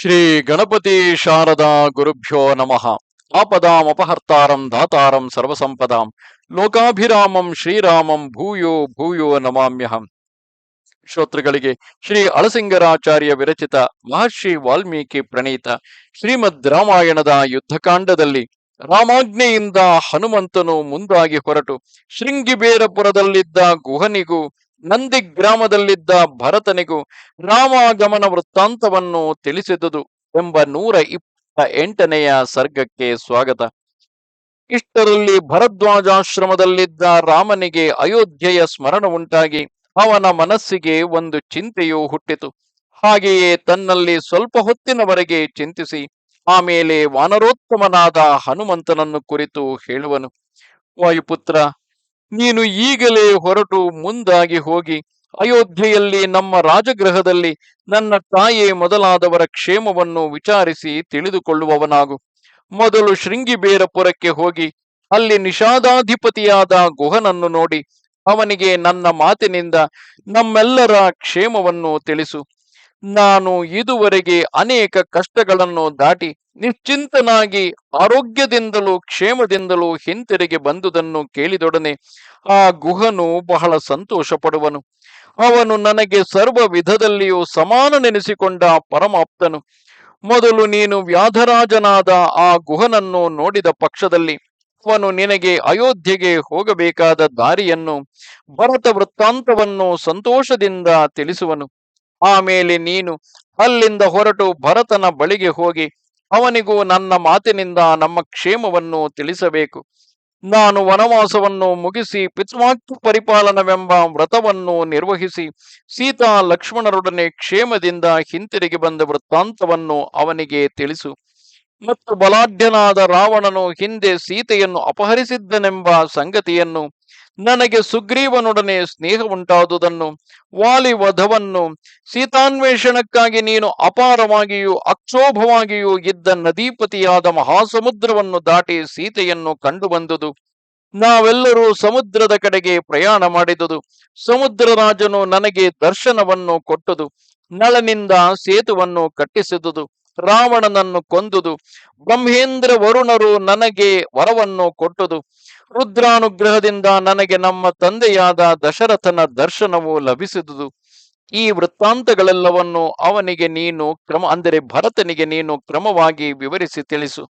ಶ್ರೀ ಗಣಪತಿ ಶಾರದಾ ಗುರುಭ್ಯೋ ನಮಃ. ಆಪದಾಮಪಹರ್ತಾರಂ ದಾತಾರಂ ಸರ್ವಸಂಪದಾಂ. ಲೋಕಾಭಿರಾಮಂ ಶ್ರೀರಾಮಂ ಭೂಯೋ ಭೂಯೋ ನಮಾಮ್ಯಹಂ. ಶ್ರೋತೃಗಳಿಗೆ ಶ್ರೀ ಅಳಸಿಂಗರಾಚಾರ್ಯ ವಿರಚಿತ ಮಹರ್ಷಿ ವಾಲ್ಮೀಕಿ ಪ್ರಣೀತ ಶ್ರೀಮದ್ ರಾಮಾಯಣದ ಯುದ್ಧಕಾಂಡದಲ್ಲಿ ರಾಮಾಜ್ಞೆಯಿಂದ ಹನುಮಂತನು ಮುಂದಾಗಿ ಹೊರಟು ಶೃಂಗಿಬೇರಪುರದಲ್ಲಿದ್ದ ಗುಹನಿಗೂ ನಂದಿ ಗ್ರಾಮದಲ್ಲಿದ್ದ ಭರತನಿಗೂ ರಾಮಾಗಮನ ವೃತ್ತಾಂತವನ್ನು ತಿಳಿಸಿದುದು ಎಂಬ ನೂರ ಇಪ್ಪತ್ತ ಎಂಟನೆಯ ಸರ್ಗಕ್ಕೆ ಸ್ವಾಗತ. ಇಷ್ಟರಲ್ಲಿ ಭರದ್ವಾಜಾಶ್ರಮದಲ್ಲಿದ್ದ ರಾಮನಿಗೆ ಅಯೋಧ್ಯೆಯ ಸ್ಮರಣ ಉಂಟಾಗಿ ಅವನ ಮನಸ್ಸಿಗೆ ಒಂದು ಚಿಂತೆಯು ಹುಟ್ಟಿತು. ಹಾಗೆಯೇ ತನ್ನಲ್ಲಿ ಸ್ವಲ್ಪ ಹೊತ್ತಿನವರೆಗೆ ಚಿಂತಿಸಿ ಆಮೇಲೆ ವಾನರೋತ್ತಮನಾದ ಹನುಮಂತನನ್ನು ಕುರಿತು ಹೇಳುವನು. ವಾಯುಪುತ್ರ ನೀನು ಈಗಲೇ ಹೊರಟು ಮುಂದಾಗಿ ಹೋಗಿ ಅಯೋಧ್ಯೆಯಲ್ಲಿ ನಮ್ಮ ರಾಜಗೃಹದಲ್ಲಿ ನನ್ನ ತಾಯಿ ಮೊದಲಾದವರ ಕ್ಷೇಮವನ್ನು ವಿಚಾರಿಸಿ ತಿಳಿದುಕೊಳ್ಳುವವನಾಗು. ಮೊದಲು ಶೃಂಗಿಬೇರಪುರಕ್ಕೆ ಹೋಗಿ ಅಲ್ಲಿ ನಿಷಾದಾಧಿಪತಿಯಾದ ಗುಹನನ್ನು ನೋಡಿ ಅವನಿಗೆ ನನ್ನ ಮಾತಿನಿಂದ ನಮ್ಮೆಲ್ಲರ ಕ್ಷೇಮವನ್ನು ತಿಳಿಸು. ನಾನು ಇದುವರೆಗೆ ಅನೇಕ ಕಷ್ಟಗಳನ್ನು ದಾಟಿ ನಿಶ್ಚಿಂತನಾಗಿ ಆರೋಗ್ಯದಿಂದಲೂ ಕ್ಷೇಮದಿಂದಲೂ ಹಿಂತಿರುಗಿ ಬಂದುದನ್ನು ಕೇಳಿದೊಡನೆ ಆ ಗುಹನು ಬಹಳ ಸಂತೋಷ ಪಡುವನು ಅವನು ನನಗೆ ಸರ್ವ ವಿಧದಲ್ಲಿಯೂ ಸಮಾನನೆನಿಸಿಕೊಂಡ ಪರಮಾಪ್ತನು. ಮೊದಲು ನೀನು ವ್ಯಾಧರಾಜನಾದ ಆ ಗುಹನನ್ನು ನೋಡಿದ ಪಕ್ಷದಲ್ಲಿ ಅವನು ನಿನಗೆ ಅಯೋಧ್ಯೆಗೆ ಹೋಗಬೇಕಾದ ದಾರಿಯನ್ನು ಭರತ ವೃತ್ತಾಂತವನ್ನು ಸಂತೋಷದಿಂದ ತಿಳಿಸುವನು. ಆಮೇಲೆ ನೀನು ಅಲ್ಲಿಂದ ಹೊರಟು ಭರತನ ಬಳಿಗೆ ಹೋಗಿ ಅವನಿಗೂ ನನ್ನ ಮಾತಿನಿಂದ ನಮ್ಮ ಕ್ಷೇಮವನ್ನು ತಿಳಿಸಬೇಕು. ನಾನು ವನವಾಸವನ್ನು ಮುಗಿಸಿ ಪಿತೃವಾಕ್ಯ ಪರಿಪಾಲನವೆಂಬ ವ್ರತವನ್ನು ನಿರ್ವಹಿಸಿ ಸೀತಾ ಲಕ್ಷ್ಮಣರೊಡನೆ ಕ್ಷೇಮದಿಂದ ಹಿಂತಿರುಗಿ ಬಂದ ವೃತ್ತಾಂತವನ್ನು ಅವನಿಗೆ ತಿಳಿಸು. ಮತ್ತು ಬಲಾಢ್ಯನಾದ ರಾವಣನು ಹಿಂದೆ ಸೀತೆಯನ್ನು ಅಪಹರಿಸಿದ್ದನೆಂಬ ಸಂಗತಿಯನ್ನು ನನಗೆ ಸುಗ್ರೀವನೊಡನೆ ಸ್ನೇಹ ಉಂಟಾದುದನ್ನು ವಾಲಿ ವಧವನ್ನು ಸೀತಾನ್ವೇಷಣಕ್ಕಾಗಿ ನೀನು ಅಪಾರವಾಗಿಯೂ ಅಕ್ಷೋಭವಾಗಿಯೂ ಇದ್ದ ನದೀಪತಿಯಾದ ಮಹಾಸಮುದ್ರವನ್ನು ದಾಟಿ ಸೀತೆಯನ್ನು ಕಂಡುಬಂದುದು. ನಾವೆಲ್ಲರೂ ಸಮುದ್ರದ ಕಡೆಗೆ ಪ್ರಯಾಣ ಮಾಡಿದುದು. ಸಮುದ್ರ ರಾಜನು ನನಗೆ ದರ್ಶನವನ್ನು ಕೊಟ್ಟುದು. ನಳನಿಂದ ಸೇತುವನ್ನು ಕಟ್ಟಿಸಿದುದು. ರಾವಣನನ್ನು ಕೊಂದುದು, ಬ್ರಹ್ಮೇಂದ್ರ ವರುಣರು ನನಗೆ ವರವನ್ನು ಕೊಟ್ಟುದು, ರುದ್ರಾನುಗ್ರಹದಿಂದ ನನಗೆ ನಮ್ಮ ತಂದೆಯಾದ ದಶರಥನ ದರ್ಶನವು ಲಭಿಸಿದುದು. ಈ ವೃತ್ತಾಂತಗಳೆಲ್ಲವನ್ನು ಅವನಿಗೆ ನೀನು ಕ್ರಮ, ಅಂದರೆ ಭರತನಿಗೆ ನೀನು ಕ್ರಮವಾಗಿ ವಿವರಿಸಿ ತಿಳಿಸು.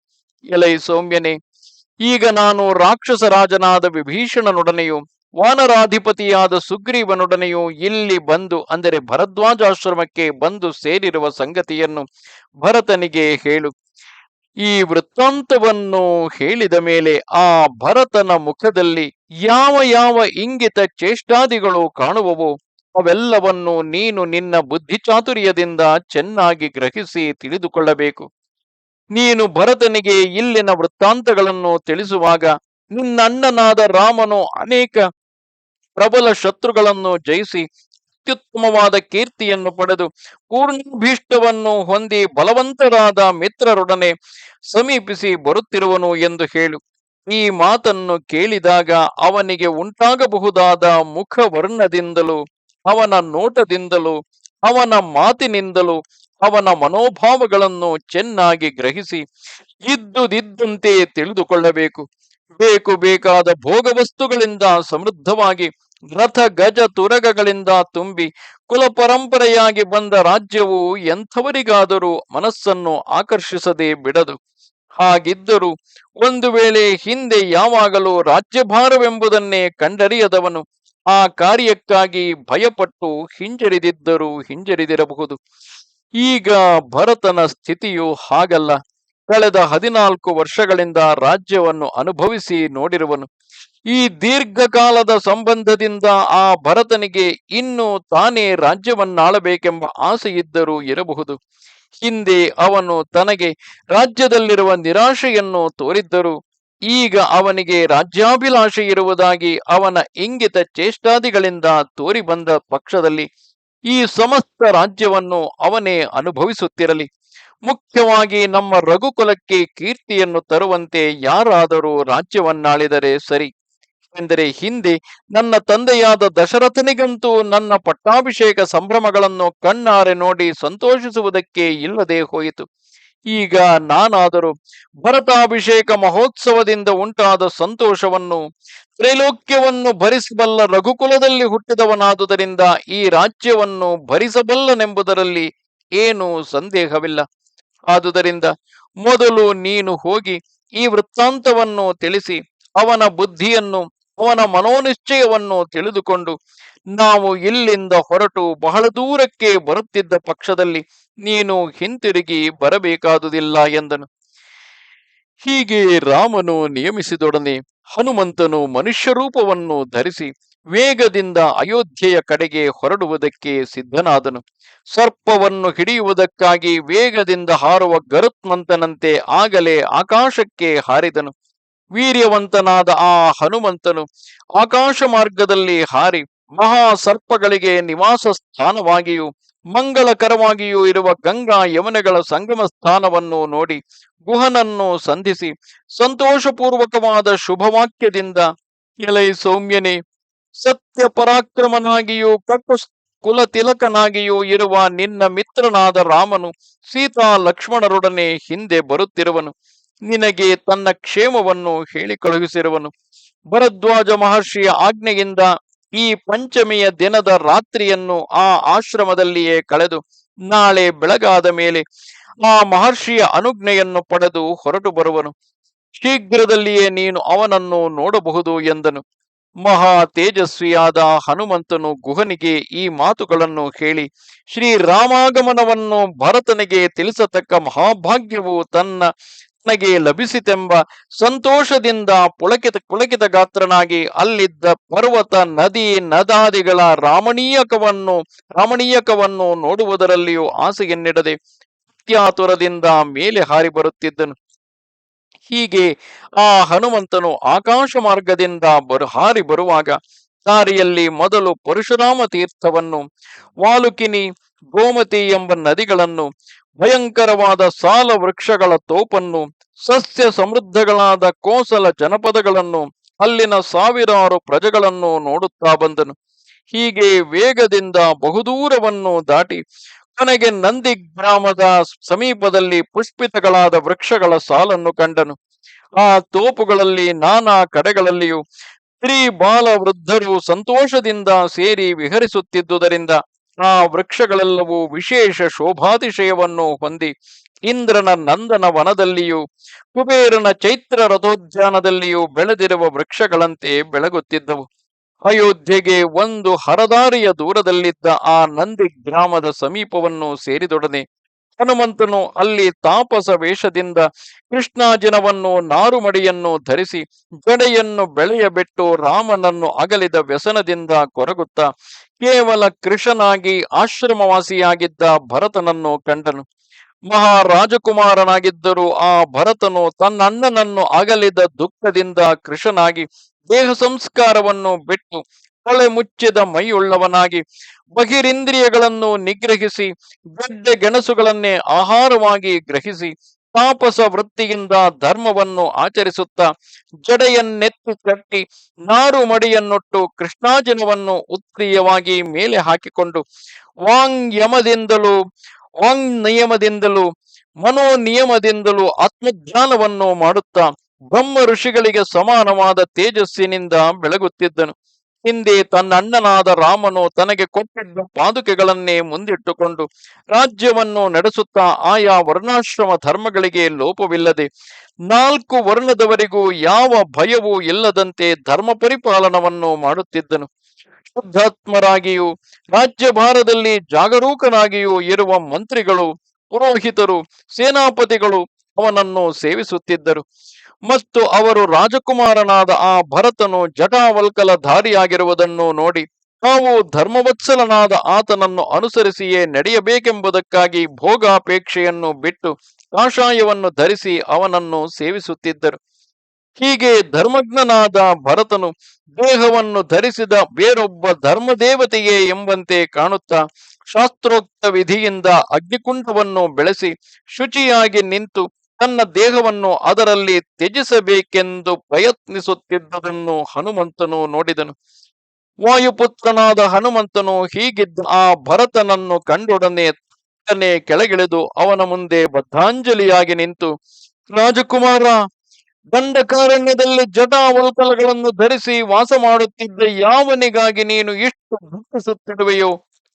ಎಲೈ ಸೌಮ್ಯನೇ, ಈಗ ನಾನು ರಾಕ್ಷಸ ರಾಜನಾದ ವಿಭೀಷಣನೊಡನೆಯೂ ವಾನರಾಧಿಪತಿಯಾದ ಸುಗ್ರೀವನೊಡನೆಯು ಇಲ್ಲಿ ಬಂದು, ಅಂದರೆ ಭರದ್ವಾಜಾಶ್ರಮಕ್ಕೆ ಬಂದು ಸೇರಿರುವ ಸಂಗತಿಯನ್ನು ಭರತನಿಗೆ ಹೇಳು. ಈ ವೃತ್ತಾಂತವನ್ನು ಹೇಳಿದ ಮೇಲೆ ಆ ಭರತನ ಮುಖದಲ್ಲಿ ಯಾವ ಯಾವ ಇಂಗಿತ ಚೇಷ್ಟಾದಿಗಳು ಕಾಣುವವು ಅವೆಲ್ಲವನ್ನು ನೀನು ನಿನ್ನ ಬುದ್ಧಿಚಾತುರ್ಯದಿಂದ ಚೆನ್ನಾಗಿ ಗ್ರಹಿಸಿ ತಿಳಿದುಕೊಳ್ಳಬೇಕು. ನೀನು ಭರತನಿಗೆ ಇಲ್ಲಿನ ವೃತ್ತಾಂತಗಳನ್ನು ತಿಳಿಸುವಾಗ ನಿನ್ನಣ್ಣನಾದ ರಾಮನು ಅನೇಕ ಪ್ರಬಲ ಶತ್ರುಗಳನ್ನು ಜಯಿಸಿ ಅತ್ಯುತ್ತಮವಾದ ಕೀರ್ತಿಯನ್ನು ಪಡೆದು ಪೂರ್ಣಭೀಷ್ಟವನ್ನು ಹೊಂದಿ ಬಲವಂತರಾದ ಮಿತ್ರರೊಡನೆ ಸಮೀಪಿಸಿ ಬರುತ್ತಿರುವನು ಎಂದು ಹೇಳು. ಈ ಮಾತನ್ನು ಕೇಳಿದಾಗ ಅವನಿಗೆ ಉಂಟಾಗಬಹುದಾದ ಮುಖವರ್ಣದಿಂದಲೂ, ಅವನ ನೋಟದಿಂದಲೂ, ಅವನ ಮಾತಿನಿಂದಲೂ, ಅವನ ಮನೋಭಾವಗಳನ್ನು ಚೆನ್ನಾಗಿ ಗ್ರಹಿಸಿ ಇದ್ದುದಿದ್ದಂತೆ ತಿಳಿದುಕೊಳ್ಳಬೇಕು. ಬೇಕು ಬೇಕಾದ ಭೋಗವಸ್ತುಗಳಿಂದ ಸಮೃದ್ಧವಾಗಿ ರಥ ಗಜ ತುರಗಗಳಿಂದ ತುಂಬಿ ಕುಲ ಪರಂಪರೆಯಾಗಿ ಬಂದ ರಾಜ್ಯವು ಎಂಥವರಿಗಾದರೂ ಮನಸ್ಸನ್ನು ಆಕರ್ಷಿಸದೆ ಬಿಡದು. ಹಾಗಿದ್ದರೂ ಒಂದು ವೇಳೆ ಹಿಂದೆ ಯಾವಾಗಲೂ ರಾಜ್ಯಭಾರವೆಂಬುದನ್ನೇ ಕಂಡರಿಯದವನು ಆ ಕಾರ್ಯಕ್ಕಾಗಿ ಭಯಪಟ್ಟು ಹಿಂಜರಿದಿದ್ದರೂ ಹಿಂಜರಿದಿರಬಹುದು. ಈಗ ಭರತನ ಸ್ಥಿತಿಯು ಹಾಗಲ್ಲ. ಕಳೆದ ಹದಿನಾಲ್ಕು ವರ್ಷಗಳಿಂದ ರಾಜ್ಯವನ್ನು ಅನುಭವಿಸಿ ನೋಡಿರುವನು. ಈ ದೀರ್ಘಕಾಲದ ಸಂಬಂಧದಿಂದ ಆ ಭರತನಿಗೆ ಇನ್ನು ತಾನೇ ರಾಜ್ಯವನ್ನಾಳಬೇಕೆಂಬ ಆಸೆ ಇದ್ದರೂ ಇರಬಹುದು. ಹಿಂದೆ ಅವನು ತನಗೆ ರಾಜ್ಯದಲ್ಲಿರುವ ನಿರಾಶೆಯನ್ನು ತೋರಿದ್ದರು. ಈಗ ಅವನಿಗೆ ರಾಜ್ಯಾಭಿಲಾಷೆ ಇರುವುದಾಗಿ ಅವನ ಇಂಗಿತ ಚೇಷ್ಟಾದಿಗಳಿಂದ ತೋರಿ ಬಂದ ಪಕ್ಷದಲ್ಲಿ ಈ ಸಮಸ್ತ ರಾಜ್ಯವನ್ನು ಅವನೇ ಅನುಭವಿಸುತ್ತಿರಲಿ. ಮುಖ್ಯವಾಗಿ ನಮ್ಮ ರಘುಕುಲಕ್ಕೆ ಕೀರ್ತಿಯನ್ನು ತರುವಂತೆ ಯಾರಾದರೂ ರಾಜ್ಯವನ್ನಾಳಿದರೆ ಸರಿ. ಎಂದರೆ ಹಿಂದೆ ನನ್ನ ತಂದೆಯಾದ ದಶರಥನಿಗಂತೂ ನನ್ನ ಪಟ್ಟಾಭಿಷೇಕ ಸಂಭ್ರಮಗಳನ್ನು ಕಣ್ಣಾರೆ ನೋಡಿ ಸಂತೋಷಿಸುವುದಕ್ಕೆ ಇಲ್ಲದೆ ಹೋಯಿತು. ಈಗ ನಾನಾದರೂ ಭರತಾಭಿಷೇಕ ಮಹೋತ್ಸವದಿಂದ ಉಂಟಾದ ಸಂತೋಷವನ್ನು, ತ್ರೈಲೋಕ್ಯವನ್ನು ಭರಿಸಬಲ್ಲ ರಘುಕುಲದಲ್ಲಿ ಹುಟ್ಟಿದವನಾದುದರಿಂದ ಈ ರಾಜ್ಯವನ್ನು ಭರಿಸಬಲ್ಲನೆಂಬುದರಲ್ಲಿ ಏನು ಸಂದೇಹವಿಲ್ಲ. ಆದುದರಿಂದ ಮೊದಲು ನೀನು ಹೋಗಿ ಈ ವೃತ್ತಾಂತವನ್ನು ತಿಳಿಸಿ, ಅವನ ಬುದ್ಧಿಯನ್ನು ಅವನ ಮನೋನಿಶ್ಚಯವನ್ನು ತಿಳಿದುಕೊಂಡು, ನಾವು ಇಲ್ಲಿಂದ ಹೊರಟು ಬಹಳ ದೂರಕ್ಕೆ ಬರುತ್ತಿದ್ದ ಪಕ್ಷದಲ್ಲಿ ನೀನು ಹಿಂತಿರುಗಿ ಬರಬೇಕಾದುದಿಲ್ಲ ಎಂದನು. ಹೀಗೆ ರಾಮನು ನಿಯಮಿಸಿದೊಡನೆ ಹನುಮಂತನು ಮನುಷ್ಯ ರೂಪವನ್ನು ಧರಿಸಿ ವೇಗದಿಂದ ಅಯೋಧ್ಯೆಯ ಕಡೆಗೆ ಹೊರಡುವುದಕ್ಕೆ ಸಿದ್ಧನಾದನು. ಸರ್ಪವನ್ನು ಹಿಡಿಯುವುದಕ್ಕಾಗಿ ವೇಗದಿಂದ ಹಾರುವ ಗರುತ್ಮಂತನಂತೆ ಆಗಲೇ ಆಕಾಶಕ್ಕೆ ಹಾರಿದನು. ವೀರ್ಯವಂತನಾದ ಆ ಹನುಮಂತನು ಆಕಾಶ ಮಾರ್ಗದಲ್ಲಿ ಹಾರಿ ಮಹಾ ಸರ್ಪಗಳಿಗೆ ನಿವಾಸ ಸ್ಥಾನವಾಗಿಯೂ ಮಂಗಳಕರವಾಗಿಯೂ ಇರುವ ಗಂಗಾ ಯಮುನೆಗಳ ಸಂಗಮ ಸ್ಥಾನವನ್ನು ನೋಡಿ ಗುಹನನ್ನು ಸಂಧಿಸಿ ಸಂತೋಷಪೂರ್ವಕವಾದ ಶುಭವಾಕ್ಯದಿಂದ ಎಲೈ ಸೌಮ್ಯನೇ, ಸತ್ಯ ಪರಾಕ್ರಮನಾಗಿಯೂ ಕಟ್ಟು ಕುಲ ತಿಲಕನಾಗಿಯೂ ಇರುವ ನಿನ್ನ ಮಿತ್ರನಾದ ರಾಮನು ಸೀತಾ ಲಕ್ಷ್ಮಣರೊಡನೆ ಹಿಂದೆ ಬರುತ್ತಿರುವನು. ನಿನಗೆ ತನ್ನ ಕ್ಷೇಮವನ್ನು ಹೇಳಿ ಕಳುಹಿಸಿರುವನು ಭರದ್ವಾಜ ಮಹರ್ಷಿಯ ಆಜ್ಞೆಯಿಂದ ಈ ಪಂಚಮಿಯ ದಿನದ ರಾತ್ರಿಯನ್ನು ಆ ಆಶ್ರಮದಲ್ಲಿಯೇ ಕಳೆದು ನಾಳೆ ಬೆಳಗಾದ ಮೇಲೆ ಆ ಮಹರ್ಷಿಯ ಅನುಜ್ಞೆಯನ್ನು ಪಡೆದು ಹೊರಟು ಬರುವನು. ಶೀಘ್ರದಲ್ಲಿಯೇ ನೀನು ಅವನನ್ನು ನೋಡಬಹುದು ಎಂದನು. ಮಹಾ ತೇಜಸ್ವಿಯಾದ ಹನುಮಂತನು ಗುಹನಿಗೆ ಈ ಮಾತುಗಳನ್ನು ಹೇಳಿ ಶ್ರೀರಾಮಾಗಮನವನ್ನು ಭರತನಿಗೆ ತಿಳಿಸತಕ್ಕ ಮಹಾಭಾಗ್ಯವು ತನ್ನ ತನಗೆ ಲಭಿಸಿತೆಂಬ ಸಂತೋಷದಿಂದ ಪುಳಕಿತ ಪುಳಕಿತ ಗಾತ್ರನಾಗಿ ಅಲ್ಲಿದ್ದ ಪರ್ವತ ನದಿ ನದಾದಿಗಳ ರಾಮಣೀಯಕವನ್ನು ರಾಮಣೀಯಕವನ್ನು ನೋಡುವುದರಲ್ಲಿಯೂ ಆಸೆಯನ್ನಿಡದೆ ಅತ್ಯಾತುರದಿಂದ ಮೇಲೆ ಹಾರಿ ಬರುತ್ತಿದ್ದನು. ಹೀಗೆ ಆ ಹನುಮಂತನು ಆಕಾಶ ಮಾರ್ಗದಿಂದ ಬರು, ಹಾರಿ ಬರುವಾಗ ದಾರಿಯಲ್ಲಿ ಮೊದಲು ಪರಶುರಾಮ ತೀರ್ಥವನ್ನು, ವಾಲುಕಿನಿ, ಗೋಮತಿ ಎಂಬ ನದಿಗಳನ್ನು ಭಯಂಕರವಾದ ಸಾಲ ವೃಕ್ಷಗಳ ತೋಪನ್ನು, ಸಸ್ಯ ಸಮೃದ್ಧಗಳಾದ ಕೋಸಲ ಜನಪದಗಳನ್ನು, ಅಲ್ಲಿನ ಸಾವಿರಾರು ಪ್ರಜೆಗಳನ್ನು ನೋಡುತ್ತಾ ಬಂದನು. ಹೀಗೆ ವೇಗದಿಂದ ಬಹುದೂರವನ್ನು ದಾಟಿ ಕೊನೆಗೆ ನಂದಿ ಗ್ರಾಮದ ಸಮೀಪದಲ್ಲಿ ಪುಷ್ಪಿತಗಳಾದ ವೃಕ್ಷಗಳ ಸಾಲನ್ನು ಕಂಡನು. ಆ ತೋಪುಗಳಲ್ಲಿ ನಾನಾ ಕಡೆಗಳಲ್ಲಿಯೂ ಸ್ತ್ರೀ ಬಾಲ ವೃದ್ಧರು ಸಂತೋಷದಿಂದ ಸೇರಿ ವಿಹರಿಸುತ್ತಿದ್ದುದರಿಂದ ಆ ವೃಕ್ಷಗಳೆಲ್ಲವೂ ವಿಶೇಷ ಶೋಭಾತಿಶಯವನ್ನು ಹೊಂದಿ ಇಂದ್ರನ ನಂದನ ವನದಲ್ಲಿಯೂ, ಕುಬೇರನ ಚೈತ್ರ ರಥೋದ್ಯಾನದಲ್ಲಿಯೂ ಬೆಳೆದಿರುವ ವೃಕ್ಷಗಳಂತೆ ಬೆಳಗುತ್ತಿದ್ದವು. ಅಯೋಧ್ಯೆಗೆ ಒಂದು ಹರದಾರಿಯ ದೂರದಲ್ಲಿದ್ದ ಆ ನಂದಿ ಗ್ರಾಮದ ಸಮೀಪವನ್ನು ಸೇರಿದೊಡನೆ ಹನುಮಂತನು ಅಲ್ಲಿ ತಾಪಸ ವೇಷದಿಂದ ಕೃಷ್ಣಾಜಿನವನ್ನು ನಾರುಮಡಿಯನ್ನು ಧರಿಸಿ ಜಡೆಯನ್ನು ಬೆಳೆಯ ಬಿಟ್ಟು ರಾಮನನ್ನು ಅಗಲಿದ ವ್ಯಸನದಿಂದ ಕೊರಗುತ್ತಾ ಕೇವಲ ಕೃಷನಾಗಿ ಆಶ್ರಮವಾಸಿಯಾಗಿದ್ದ ಭರತನನ್ನು ಕಂಡನು. ಮಹಾರಾಜಕುಮಾರನಾಗಿದ್ದರೂ ಆ ಭರತನು ತನ್ನಣ್ಣನನ್ನು ಅಗಲಿದ ದುಃಖದಿಂದ ಕೃಷನಾಗಿ ದೇಹ ಸಂಸ್ಕಾರವನ್ನು ಬಿಟ್ಟು ಕೊಳೆ ಮುಚ್ಚಿದ ಮೈಯುಳ್ಳವನಾಗಿ ಬಹಿರಿಂದ್ರಿಯಗಳನ್ನು ನಿಗ್ರಹಿಸಿ ಗಡ್ಡೆ ಗೆಣಸುಗಳನ್ನೇ ಆಹಾರವಾಗಿ ಗ್ರಹಿಸಿ ತಾಪಸ ವೃತ್ತಿಯಿಂದ ಧರ್ಮವನ್ನು ಆಚರಿಸುತ್ತಾ ಜಡೆಯನ್ನೆತ್ತಿ ಕಟ್ಟಿ ನಾರು ಮಡಿಯನ್ನೊಟ್ಟು ಕೃಷ್ಣಾಜನವನ್ನು ಉತ್ತೀಯವಾಗಿ ಮೇಲೆ ಹಾಕಿಕೊಂಡು ವಾಂಗ್ ಯಮದಿಂದಲೂ ವಾಂಗ್ ನಿಯಮದಿಂದಲೂ ಮನೋ ನಿಯಮದಿಂದಲೂ ಆತ್ಮಜ್ಞಾನವನ್ನು ಮಾಡುತ್ತಾ ಬ್ರಹ್ಮ ಋಷಿಗಳಿಗೆ ಸಮಾನವಾದ ತೇಜಸ್ಸಿನಿಂದ ಬೆಳಗುತ್ತಿದ್ದನು. ಹಿಂದೆ ತನ್ನ ಅಣ್ಣನಾದ ರಾಮನು ತನಗೆ ಕೊಟ್ಟಿದ್ದ ಪಾದುಕೆಗಳನ್ನೇ ಮುಂದಿಟ್ಟುಕೊಂಡು ರಾಜ್ಯವನ್ನು ನಡೆಸುತ್ತಾ ಆಯಾ ವರ್ಣಾಶ್ರಮ ಧರ್ಮಗಳಿಗೆ ಲೋಪವಿಲ್ಲದೆ ನಾಲ್ಕು ವರ್ಣದವರಿಗೂ ಯಾವ ಭಯವೂ ಇಲ್ಲದಂತೆ ಧರ್ಮ ಪರಿಪಾಲನವನ್ನು ಮಾಡುತ್ತಿದ್ದನು. ಶುದ್ಧಾತ್ಮರಾಗಿಯೂ, ರಾಜ್ಯಭಾರದಲ್ಲಿ ಜಾಗರೂಕನಾಗಿಯೂ ಇರುವ ಮಂತ್ರಿಗಳು, ಪುರೋಹಿತರು, ಸೇನಾಪತಿಗಳು ಅವನನ್ನು ಸೇವಿಸುತ್ತಿದ್ದರು. ಮತ್ತು ಅವರು ರಾಜಕುಮಾರನಾದ ಆ ಭರತನು ಜಟಾವಲ್ಕಲ ಧಾರಿಯಾಗಿರುವುದನ್ನು ನೋಡಿ ತಾವು ಧರ್ಮವತ್ಸಲನಾದ ಆತನನ್ನು ಅನುಸರಿಸಿಯೇ ನಡೆಯಬೇಕೆಂಬುದಕ್ಕಾಗಿ ಭೋಗಾಪೇಕ್ಷೆಯನ್ನು ಬಿಟ್ಟು ಕಾಷಾಯವನ್ನು ಧರಿಸಿ ಅವನನ್ನು ಸೇವಿಸುತ್ತಿದ್ದರು. ಹೀಗೆ ಧರ್ಮಜ್ಞನಾದ ಭರತನು ದೇಹವನ್ನು ಧರಿಸಿದ ಬೇರೊಬ್ಬ ಧರ್ಮದೇವತೆಯೇ ಎಂಬಂತೆ ಕಾಣುತ್ತಾ ಶಾಸ್ತ್ರೋಕ್ತ ವಿಧಿಯಿಂದ ಅಗ್ನಿಕುಂಠವನ್ನು ಬೆಳೆಸಿ ಶುಚಿಯಾಗಿ ನಿಂತು ತನ್ನ ದೇಹವನ್ನು ಅದರಲ್ಲಿ ತ್ಯಜಿಸಬೇಕೆಂದು ಪ್ರಯತ್ನಿಸುತ್ತಿದ್ದುದನ್ನು ಹನುಮಂತನು ನೋಡಿದನು. ವಾಯುಪುತ್ರನಾದ ಹನುಮಂತನು ಹೀಗಿದ್ದ ಆ ಭರತನನ್ನು ಕಂಡೊಡನೆ ತನ್ನೇ ಕೆಳಗಿಳಿದು ಅವನ ಮುಂದೆ ಬದ್ಧಾಂಜಲಿಯಾಗಿ ನಿಂತು, ರಾಜಕುಮಾರ, ದಂಡಕಾರಣ್ಯದಲ್ಲಿ ಜಟಾವಲ್ಕಲಗಳನ್ನು ಧರಿಸಿ ವಾಸ ಮಾಡುತ್ತಿದ್ದ ಯಾವನಿಗಾಗಿ ನೀನು ಇಷ್ಟು ದುಃಖಿಸುತ್ತಿರುವೆಯೋ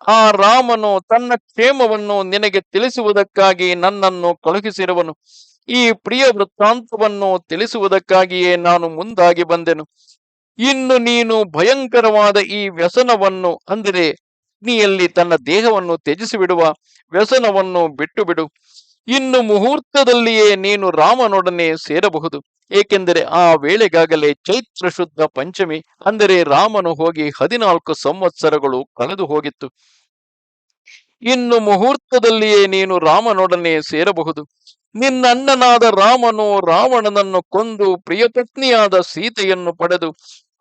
ಆ ರಾಮನು ತನ್ನ ಕ್ಷೇಮವನ್ನು ನಿನಗೆ ತಿಳಿಸುವುದಕ್ಕಾಗಿ ನನ್ನನ್ನು ಕಳುಹಿಸಿರುವನು. ಈ ಪ್ರಿಯ ವೃತ್ತಾಂತವನ್ನು ತಿಳಿಸುವುದಕ್ಕಾಗಿಯೇ ನಾನು ಮುಂದಾಗಿ ಬಂದೆನು. ಇನ್ನು ನೀನು ಭಯಂಕರವಾದ ಈ ವ್ಯಸನವನ್ನು ಅಂದರೆ ಅಗ್ನಿಯಲ್ಲಿ ತನ್ನ ದೇಹವನ್ನು ತ್ಯಜಿಸಿ ಬಿಡುವ ವ್ಯಸನವನ್ನು ಬಿಟ್ಟು ಬಿಡು ಇನ್ನು ಮುಹೂರ್ತದಲ್ಲಿಯೇ ನೀನು ರಾಮನೊಡನೆ ಸೇರಬಹುದು. ಏಕೆಂದರೆ ಆ ವೇಳೆಗಾಗಲೇ ಚೈತ್ರ ಶುದ್ಧ ಪಂಚಮಿ ಅಂದರೆ ರಾಮನು ಹೋಗಿ ಹದಿನಾಲ್ಕು ಸಂವತ್ಸರಗಳು ಕಳೆದು ಹೋಗಿತ್ತು. ಇನ್ನು ಮುಹೂರ್ತದಲ್ಲಿಯೇ ನೀನು ರಾಮನೊಡನೆ ಸೇರಬಹುದು. ನಿನ್ನಣ್ಣನಾದ ರಾಮನು ರಾವಣನನ್ನು ಕೊಂದು ಪ್ರಿಯಪತ್ನಿಯಾದ ಸೀತೆಯನ್ನು ಪಡೆದು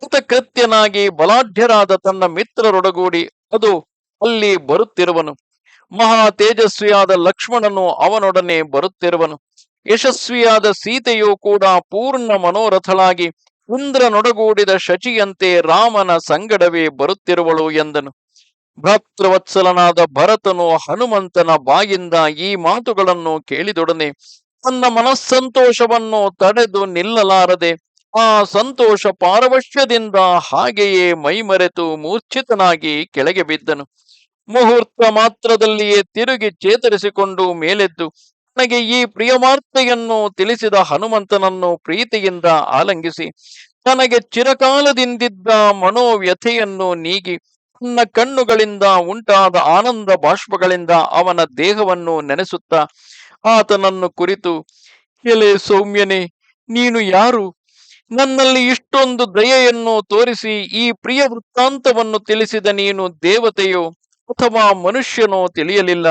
ಕೃತಕೃತ್ಯನಾಗಿ ಬಲಾಢ್ಯರಾದ ತನ್ನ ಮಿತ್ರರೊಡಗೂಡಿ ಅದು ಅಲ್ಲಿ ಬರುತ್ತಿರುವನು. ಮಹಾ ತೇಜಸ್ವಿಯಾದ ಲಕ್ಷ್ಮಣನು ಅವನೊಡನೆ ಬರುತ್ತಿರುವನು. ಯಶಸ್ವಿಯಾದ ಸೀತೆಯು ಕೂಡ ಪೂರ್ಣ ಮನೋರಥಳಾಗಿ ಇಂದ್ರನೊಡಗೂಡಿದ ಶಚಿಯಂತೆ ರಾಮನ ಸಂಗಡವೇ ಬರುತ್ತಿರುವಳು ಎಂದನು. ಭಕ್ತವತ್ಸಲನಾದ ಭರತನು ಹನುಮಂತನ ಬಾಯಿಂದ ಈ ಮಾತುಗಳನ್ನು ಕೇಳಿದೊಡನೆ, ತನ್ನ ಮನಸ್ಸಂತೋಷವನ್ನು ತಡೆದು ನಿಲ್ಲಲಾರದೆ, ಆ ಸಂತೋಷ ಪಾರವಶ್ಯದಿಂದ ಹಾಗೆಯೇ ಮೈಮರೆತು ಮೂರ್ಛಿತನಾಗಿ ಕೆಳಗೆ ಬಿದ್ದನು. ಮುಹೂರ್ತ ಮಾತ್ರದಲ್ಲಿಯೇ ತಿರುಗಿ ಚೇತರಿಸಿಕೊಂಡು ಮೇಲೆದ್ದು, ನನಗೆ ಈ ಪ್ರಿಯವಾರ್ತೆಯನ್ನು ತಿಳಿಸಿದ ಹನುಮಂತನನ್ನು ಪ್ರೀತಿಯಿಂದ ಆಲಂಗಿಸಿ ತನಗೆ ಚಿರಕಾಲದಿಂದಿದ್ದ ಮನೋವ್ಯಥೆಯನ್ನು ನೀಗಿ ತನ್ನ ಕಣ್ಣುಗಳಿಂದ ಉಂಟಾದ ಆನಂದ ಬಾಷ್ಪಗಳಿಂದ ಅವನ ದೇಹವನ್ನು ನೆನೆಸುತ್ತಾ ಆತನನ್ನು ಕುರಿತು, ಎಲೆ ಸೌಮ್ಯನೆ, ನೀನು ಯಾರು? ನನ್ನಲ್ಲಿ ಇಷ್ಟೊಂದು ದಯೆಯನ್ನು ತೋರಿಸಿ ಈ ಪ್ರಿಯ ವೃತ್ತಾಂತವನ್ನು ತಿಳಿಸಿದ ನೀನು ದೇವತೆಯೋ ಅಥವಾ ಮನುಷ್ಯನೋ ತಿಳಿಯಲಿಲ್ಲ?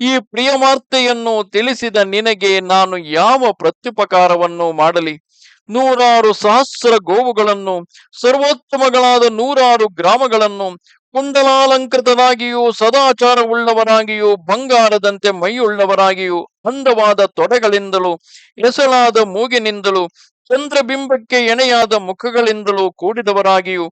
ಈ ಪ್ರಿಯವಾರ್ತೆಯನ್ನು ತಿಳಿಸಿದ ನಿನಗೆ ನಾನು ಯಾವ ಪ್ರತ್ಯುಪಕಾರವನ್ನು ಮಾಡಲಿ? ನೂರಾರು ಸಹಸ್ರ ಗೋವುಗಳನ್ನು, ಸರ್ವೋತ್ತಮಗಳಾದ ನೂರಾರು ಗ್ರಾಮಗಳನ್ನು ಕುಂಡಲಾಲಂಕೃತರಾಗಿಯೂ ಸದಾಚಾರವುಳ್ಳವರಾಗಿಯೂ ಬಂಗಾರದಂತೆ ಮೈಯುಳ್ಳವರಾಗಿಯೂ, ಅಂದವಾದ ತೊಡೆಗಳಿಂದಲೂ, ಎಸಲಾದ ಮೂಗಿನಿಂದಲೂ, ಚಂದ್ರಬಿಂಬಕ್ಕೆ ಎಣೆಯಾದ ಮುಖಗಳಿಂದಲೂ ಕೂಡಿದವರಾಗಿಯೂ,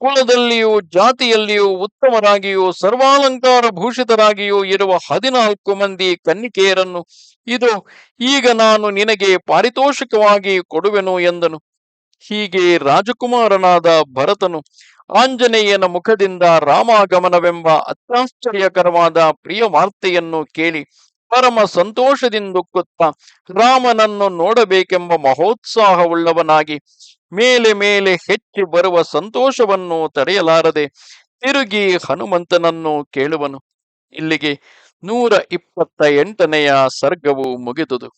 ಕುಲದಲ್ಲಿಯೂ, ಜಾತಿಯಲ್ಲಿಯೂ ಉತ್ತಮರಾಗಿಯೂ ಸರ್ವಾಲಂಕಾರ ಭೂಷಿತರಾಗಿಯೂ ಇರುವ ಹದಿನಾಲ್ಕು ಮಂದಿ ಕನ್ನಿಕೆಯರನ್ನು ಇದು ಈಗ ನಾನು ನಿನಗೆ ಪಾರಿತೋಷಿಕವಾಗಿ ಕೊಡುವೆನು ಎಂದನು. ಹೀಗೆ ರಾಜಕುಮಾರನಾದ ಭರತನು ಆಂಜನೇಯನ ಮುಖದಿಂದ ರಾಮಾಗಮನವೆಂಬ ಅತ್ಯಾಶ್ಚರ್ಯಕರವಾದ ಪ್ರಿಯ ವಾರ್ತೆಯನ್ನು ಕೇಳಿ ಪರಮ ಸಂತೋಷದಿಂದುಕ್ಕುತ್ತ ರಾಮನನ್ನು ನೋಡಬೇಕೆಂಬ ಮಹೋತ್ಸಾಹವುಳ್ಳವನಾಗಿ ಮೇಲೆ ಮೇಲೆ ಹೆಚ್ಚಿ ಬರುವ ಸಂತೋಷವನ್ನು ತಡೆಯಲಾರದೆ ತಿರುಗಿ ಹನುಮಂತನನ್ನು ಕೇಳುವನು. ಇಲ್ಲಿಗೆ ನೂರ ಇಪ್ಪತ್ತ ಎಂಟನೆಯ ಸರ್ಗವು ಮುಗಿದುದು.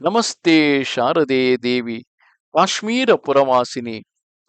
ನಮಸ್ತೆ ಶಾರದೆ ದೇವಿ, ಕಾಶ್ಮೀರ ಪುರವಾಸಿನಿ.